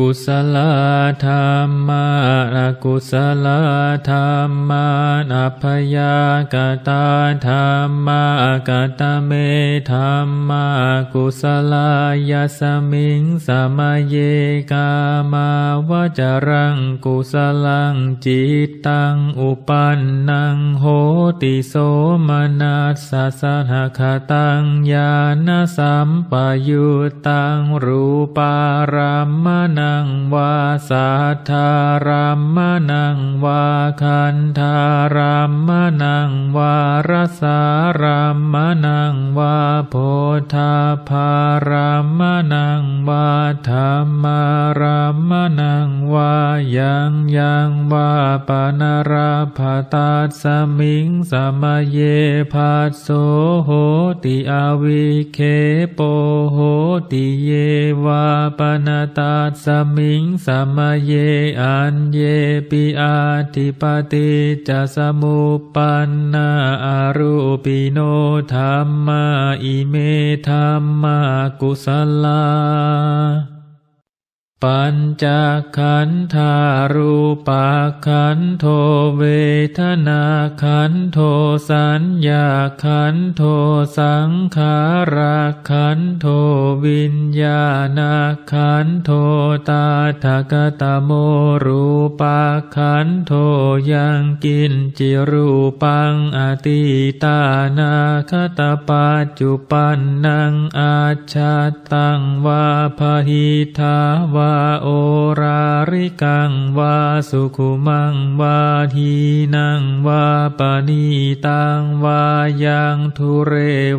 กุศลธรรมาอกุศลธรรมาอัพยากตาธรรมากตเมธรรมากุศลายาสมิงสมเยกามาวจรังกุศลังจิตตังอุปันนังโห ติโสมนัสสะสหคตังญาณสัมปยุตตังรูปารามนังวาสัทธารามนังวาคันธารามนังวารสารามนังวาโพธาภารามนังวาธรรมารามนังวายังยังวาปนาภา ตาสมิงสมเยภัสโสโหติอาวิเคโปโหติเยวาปนาตาสมิงสมเยอันเยปิอาติปติจะสมุปปันนาอารูปิโนธรรมาอิเมธรรมากุศลา ปัญจขันธารูปาขันโทเวทนาขันโทสัญญาขันโทสังขาราขันโทวิญญาณขันโทตาทกตโมรูปาขันโทยังกินจิรูปังอติตานาคตปัจจุปันนังอาชาตังวาพหิทาวาโอราริกังวาสุขุมังวาทีนังวาปณีตังวายังทุเร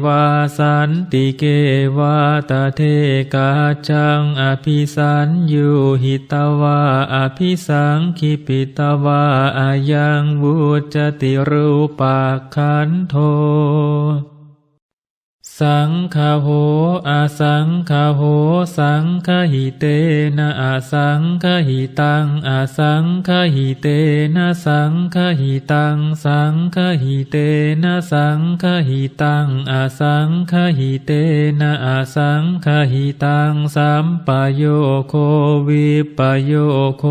วาสันติเกวาตาเทกาจังอภิสันยุหิตวาอภิสังคิปิตวาอายังวุจติรูปาขันโท สังฆโหอาสังฆโหสังฆหิเตนะอาสังฆหิตังอาสังฆหิเตนะสังฆหิตังสังฆหิเตนะสังฆหิตังอาสังฆหิเตนะอาสังฆหิตังสัมปโยโควิปโยโค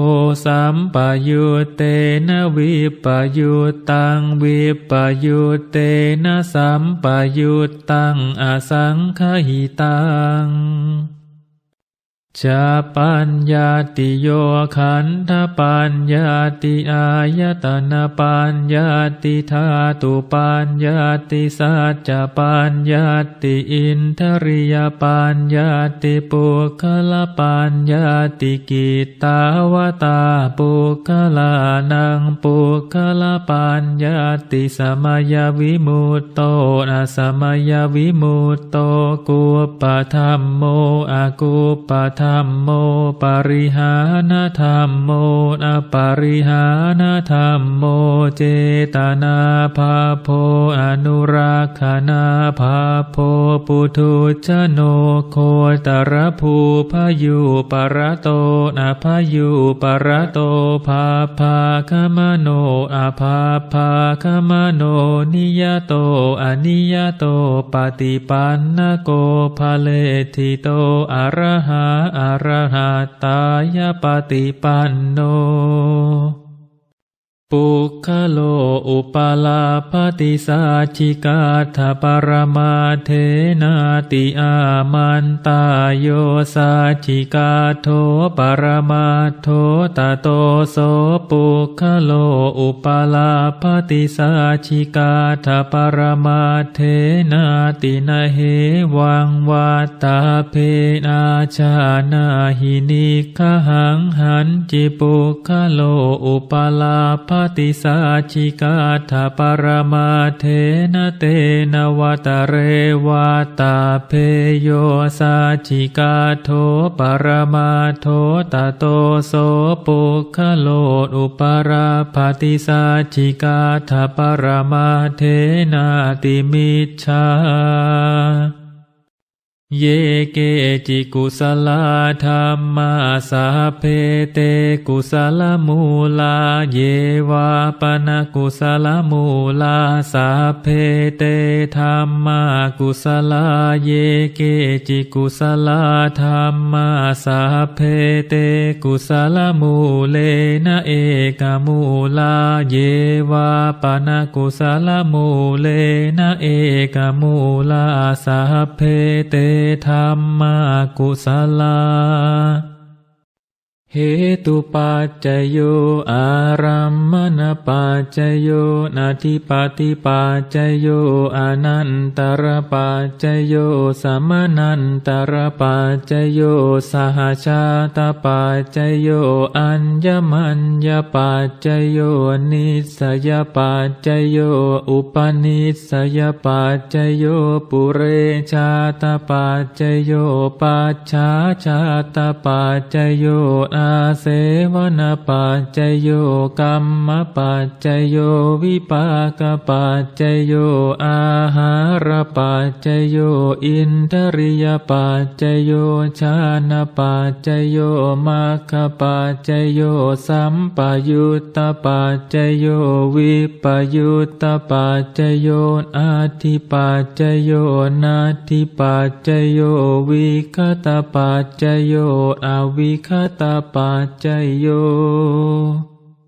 สัมปยุตเตนะวิปยุตตังวิปยุตเตนะสัมปยุตตังอาสังคหิตัง ชาปัญญาติโยขันธปัญญาติอายตนะปัญญาติธาตุปัญญาติสัจจปัญญาติอินทริยปัญญาติปุคละปัญญาติกิตาวตาปุคลานังปุคละปัญญาติสมยวิมุตโตนะสมยวิมุตโตกุปธรรมโมอากุปธรรมโมปริหานธรรมโมอปริหานธรรมโมเจตนาภาโพอนุรักขณาภาโพปุถุชโนโคตรภูพยุปรโตนะพยุปรโตภาภาคมโนอาภาภาคมโนนิยโตอนิยโตปฏิปันนโกภะเลทิโตอรหาอระหาตายปฏิปันโน ปุคโลอุปลาปติสาชิกาทปรมาเทนาติอามันตาโยสาชิกาโทปรมาโทตโตโสปุคโลอุปลาปติสาชิกาทปรมาเทนาตินะเหวังวาตาเพนาชานาหินิคหังหันจิปุคโลอุปลาภติสาชิกาถาปรมาเทนะเตนวัตเรวาตาเพโยสาชิกาโทปรมาโทตโตโสปุคโลอุปราภติสาชิกาถาปรมาเทนาติมิชฌา เยเกจิกุสลาธรรมาสาเพเตกุสลมูลาเยวาปนกุสลมูลาสาเพเตธรรมากุสลาเยเกจิกุสลาธรรมาสาเพเตกุสลมูเลนะเอกมูลาเยวาปนกุสลมูเลนะเอกมูลาสาเพเตธรรมากุศลา เหตุปัจจโยอารัมมณปัจจโยนาทิปติปัจจโยอนันตรปัจจโยสมนันตรปัจจโยสหชาตปัจจโยอัญญมัญญปัจจโยนิสยปัจจโยอุปนิสยปัจจโยปุเรชาตปัจจโยปัจฉาชาตปัจจโยอาเสวนปัจจโยกรรมปัจจโยวิปากปัจจโยอาหารปัจจโยอินทริยปัจจโยชานปัจจโยมัคคปัจจโยสัมปยุตตปัจจโยวิปยุตตปัจจโยอาทิปัจจโยนาทิปัจจโยวิคตปัจจโยอวิคตปัจจโย